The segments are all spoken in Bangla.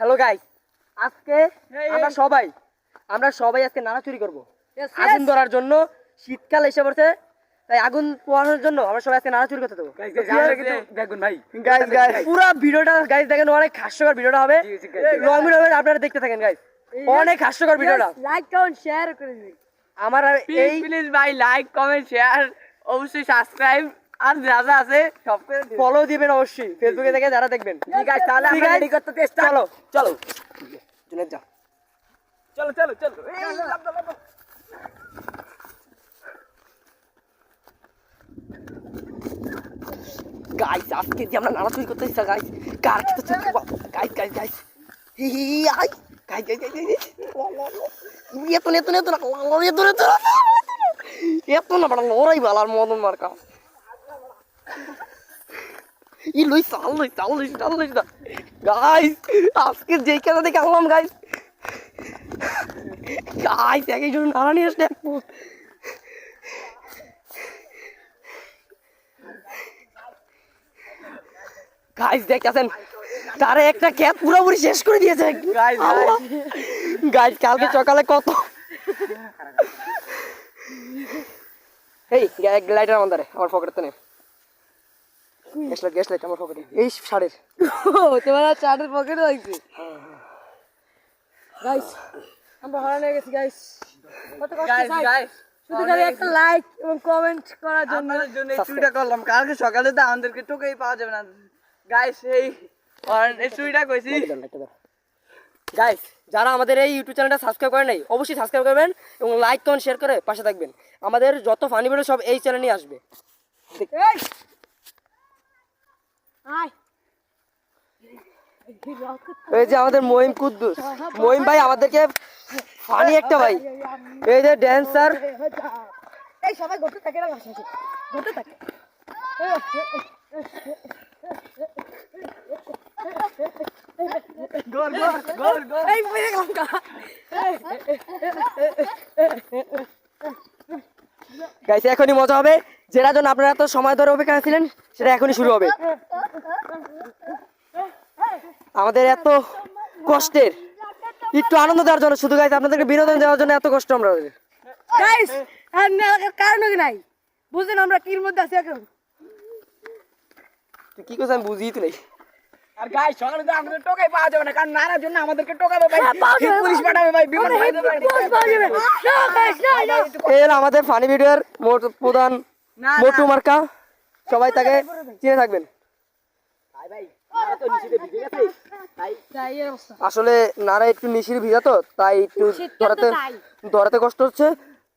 হ্যালো গাইস আজকে আমরা সবাই আমরা সবাই আজকে নানা চুরি করব। আগুন ধরার জন্য শীতকাল এসে পড়ছে তাই আগুন পোহানোর জন্য আমরা সবাই আজকে নানা চুরি করতে দেবো দেখুন ভাই। গাইস গাইস পুরো ভিডিওটা গাইস দেখেন অনেক হাস্যকর ভিডিওটা হবে। লং ভিডিও হবে আপনারা দেখতে থাকেন গাইস অনেক হাস্যকর ভিডিওটা। লাইক কমেন্ট শেয়ার করে দিন আমার এই প্লিজ ভাই লাইক কমেন্ট শেয়ার অবশ্যই সাবস্ক্রাইব আর যা যা আছে সব করে ফলো দিবেন অবশ্যই ফেসবুকে যারা দেখবেন। ঠিক আছে তাহলে আমরা রেডি করতে চেষ্টা চলো। চলো। জুনেদ যা চলো চলো চলো। এই, লাভ লাভ গাইস আজকে যে আমরা নানা চুরি করতে ইচ্ছা গাইস কার তো চুরি গাইস গাইস গাইস হি হি আই গাইস গাইস গাইস এত না। এত না বড় লড়াই বালার মদন মার্কা। ই লই সাল লই সাল লই সাল লই গাইস আজকে যেই কেন দেখে আনলাম গাইস গাইস একই জন্য নানা নিয়ে আসলে এক পোস্ট গাইস দেখতেছেন তারে একটা ক্যাপ পুরোপুরি শেষ করে দিয়েছে। গাইস কালকে সকালে কত? এই লাইটার আমার দ্বারে আমার পকেটে নেই গ্যাস লাইট গ্যাস লাইট আমার পকেটে এই শাড়ির। ও তোমার চার্টের পকেটে লাগছে? গাইস আমরা হরান হয়ে গেছি গাইস কত কষ্ট Guys, শুধু খালি একটা লাইক এবং কমেন্ট করার জন্য। আপনাদের জন্য চুরিটা করলাম। কালকে সকালে তো আমাদেরকে টোকেই পাওয়া যাবে না। গাইস এই চুরিটা কইছি। গাইস যারা আমাদের এই ইউটিউব চ্যানেলটা সাবস্ক্রাইব করে নাই অবশ্যই সাবস্ক্রাইব করবেন এবং লাইক কমেন্ট শেয়ার করে পাশে থাকবেন। আমাদের যত ফানি ভিডিও সব এই চ্যানেলে আসবে। এই যে আমাদের মহিম কুদ্দুস। মহিম ভাই আমাদেরকে ফানি একটা ভাই। এই যে ড্যান্সার এই সবাই ঘুরতে থাকে না বাসা থাকে। গোল গোল গোল গোল। এই বুঝে গেলাম গাইস এখনই মজা হবে। যেটা জন্য আপনারা তো সময় ধরে অপেক্ষা ছিলেন সেটা এখনই শুরু হবে। আমাদের এত কষ্টের একটু আনন্দ দেওয়ার জন্য। শুধু গাইস আপনাদেরকে বিনোদন দেওয়ার জন্য এত কষ্ট আমরা কারণ কি নাই। বুঝলেন আমরা কির মধ্যে আছি এখন? কি করছিস? আমি বুঝিই তো নেই। আর গাইস সকালে তো আমাদের টোকাই পাওয়া যাবে না কারণ নানার জন্য আমাদেরকে টোকাবে ভাই। পাওয়া যাবে। পুলিশ পাঠাবে ভাই বিমান ভাই দেবে। বস পাওয়া যাবে। না, guys, না, না। এই হলো আমাদের ফানি ভিডিওর মোট প্রধান। মোটু মার্কা। সবাই তাকে চিনে থাকবেন। ভাই ভাই। অবস্থা। আসলে নারা একটু মিশির ভিজা তো তাই একটু ধরাতে ধরাতে কষ্ট হচ্ছে।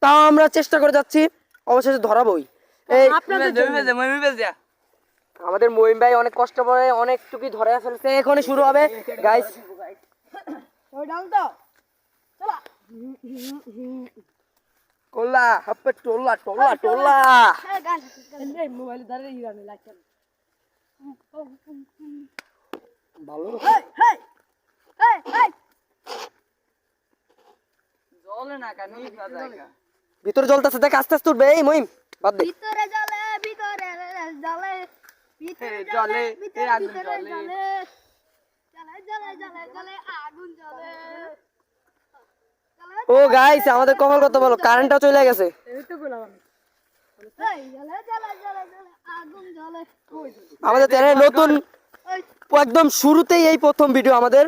তাও আমরা চেষ্টা করে যাচ্ছি অবশেষে ধরাবই। এই আমাদের মহিম ভাই অনেক কষ্ট করে অনেকটুকু ধরে ফেলছে। এখনই শুরু হবে। গাইস কোল্লা হাপ্পে টোল্লা টোল্লা টোল্লা হ্যাঁ এই মোবাইলে দাঁড়িয়ে ভালো ভিতরে জলতেছে দেখ আস্তে আস্তে উঠবে। এই মহিম বাদ দে। ভিতরে জলে ভিতরে জলে ভিতরে জলে ভিতরে জলে। জলে। জলে জলে আগুন জলে। ও গাইস আমাদের কপাল কত বলো কারেন্টটা চলে গেছে। এই তো বললাম জলে জলে জলে জলে। আমাদের চ্যানেলে নতুন একদম শুরুতেই এই প্রথম ভিডিও আমাদের।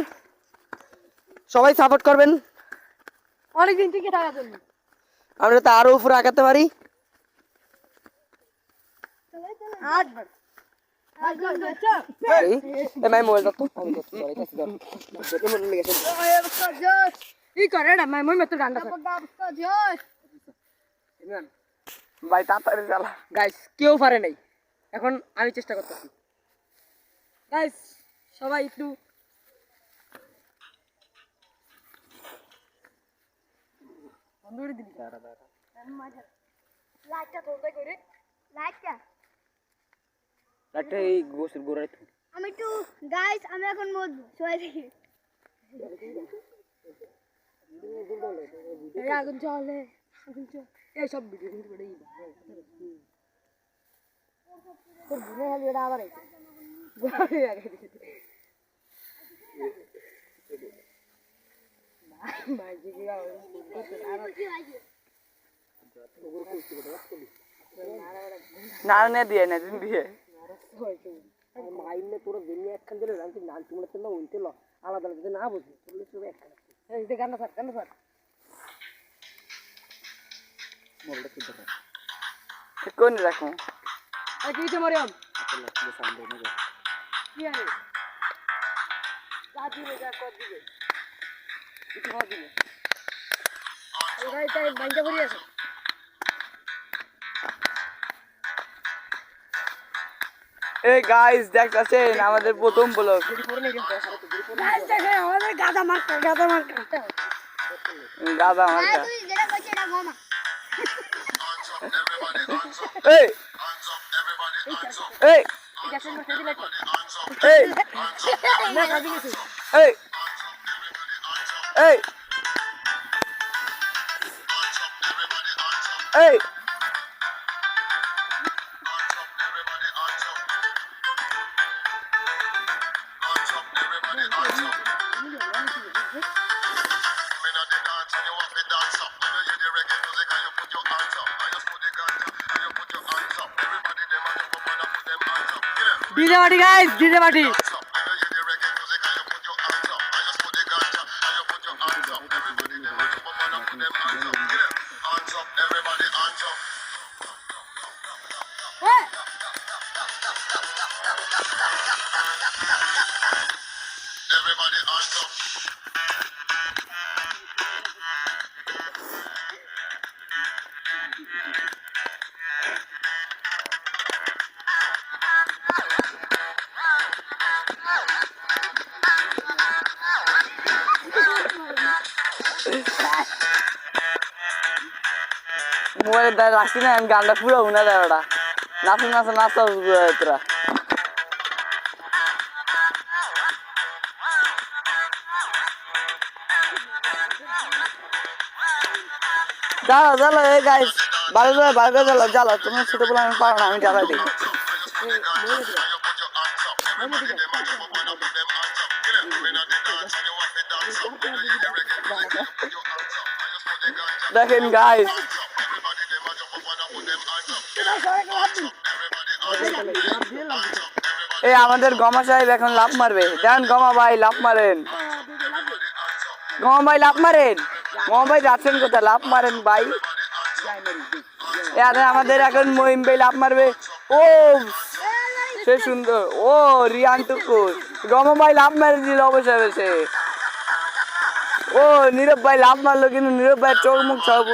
সবাই সাপোর্ট করবেন। অনেকদিন থেকে থাকার জন্য আমরা তো আরও উপরে আগাতে পারি। ভাই তাড়াতাড়ি চালা গাইস কেউ পারে নাই। এখন আমি চেষ্টা করতেছি। গাইস সবাই একটু বন্ধ করে দিবি লাইটটা ধরতে করে। লাইটটা। একটা এই গোসের গোড়ায় আমি একটু গাইস আমি এখন মরবো। সবাই দেখি। আগুন চলে আগুন চলে এই ভিডিও কিন্তু করে এই তোর ঘুমে খালি এটা আবার আইছে গোলাপি লাগাই দিছে ভাইজি গুলা নারনে দিয়ে না দিন দিয়ে মাইনে তোরা দিন একখান দিলে রাখছি নাল তোমরা তো কোন রাখো কি হইছে মরিয়ম? কি আরে? যা দিবে যা কর দিবে। কিছু হওয়া দিবে তাই বাইন্দা করি আছে। এই গাইস দেখতেছেন আমাদের প্রথম ব্লগ আমাদের গাদা মার্কা গাদা মার্কা গাদা মার্কা মামা এই! এই। এই। এই। DJ party guys DJ party Everybody hands up. মোবাইলের দ্বারা রাখছি না আমি গানটা পুরো উনা দেয় ওটা নাচু নাচু নাচা তোরা জ্বালা জ্বালা, এই গাইস করে বাড়ি করে জ্বালা জ্বালা, তুমি ছোট বলে আমি পারো না, আমি জ্বালা দিই। দেখেন গাইস এই আমাদের গমা সাহেব এখন লাভ মারবে। দেন গমা ভাই লাভ মারেন। গমা ভাই লাভ মারেন। গমা ভাই যাচ্ছেন কোথায়? লাভ মারেন ভাই। আমাদের এখন মহিম ভাই লাভ মারবে। ও, সে সুন্দর। ও, রিয়ান টুকুর গমা ভাই লাভ মারে দিল অবশ্যই অবশ্যই ও, নীরব ভাই লাভ মারলো কিন্তু নীরব ভাই চোখ মুখ সব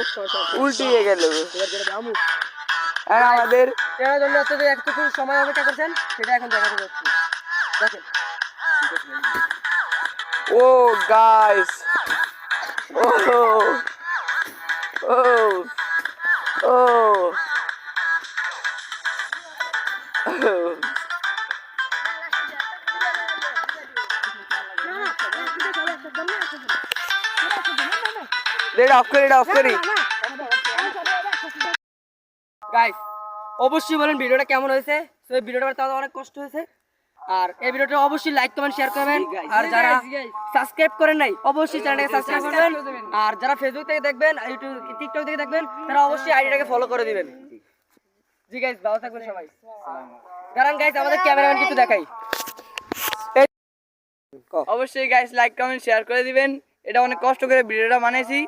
উল্টিয়ে গেল। আর আমাদের এর জন্য হচ্ছে যে একটুকু সময় অপেক্ষা করছেন সেটা এখন দেখাতে যাচ্ছি দেখেন ও গাইস ও ও ও এটা অফ করি এটা অফ করি গাইস অবশ্যই বলেন ভিডিওটা কেমন হয়েছে? তো এই ভিডিওটা আমাদের অনেক কষ্ট হয়েছে। আর এই ভিডিওটা অবশ্যই লাইক কমেন্ট শেয়ার করবেন। আর যারা সাবস্ক্রাইব করেন নাই অবশ্যই চ্যানেলটাকে সাবস্ক্রাইব করবেন। আর যারা ফেসবুক থেকে দেখবেন আর ইউটিউব টিকটক থেকে দেখবেন তারা অবশ্যই আইডিটাকে ফলো করে দিবেন। জি গাইস ভালো থাকবেন সবাই। কারণ গাইস আমাদের ক্যামেরাম্যান কিছু দেখাই। অবশ্যই গাইস লাইক কমেন্ট শেয়ার করে দিবেন। এটা অনেক কষ্ট করে ভিডিওটা বানাইছি।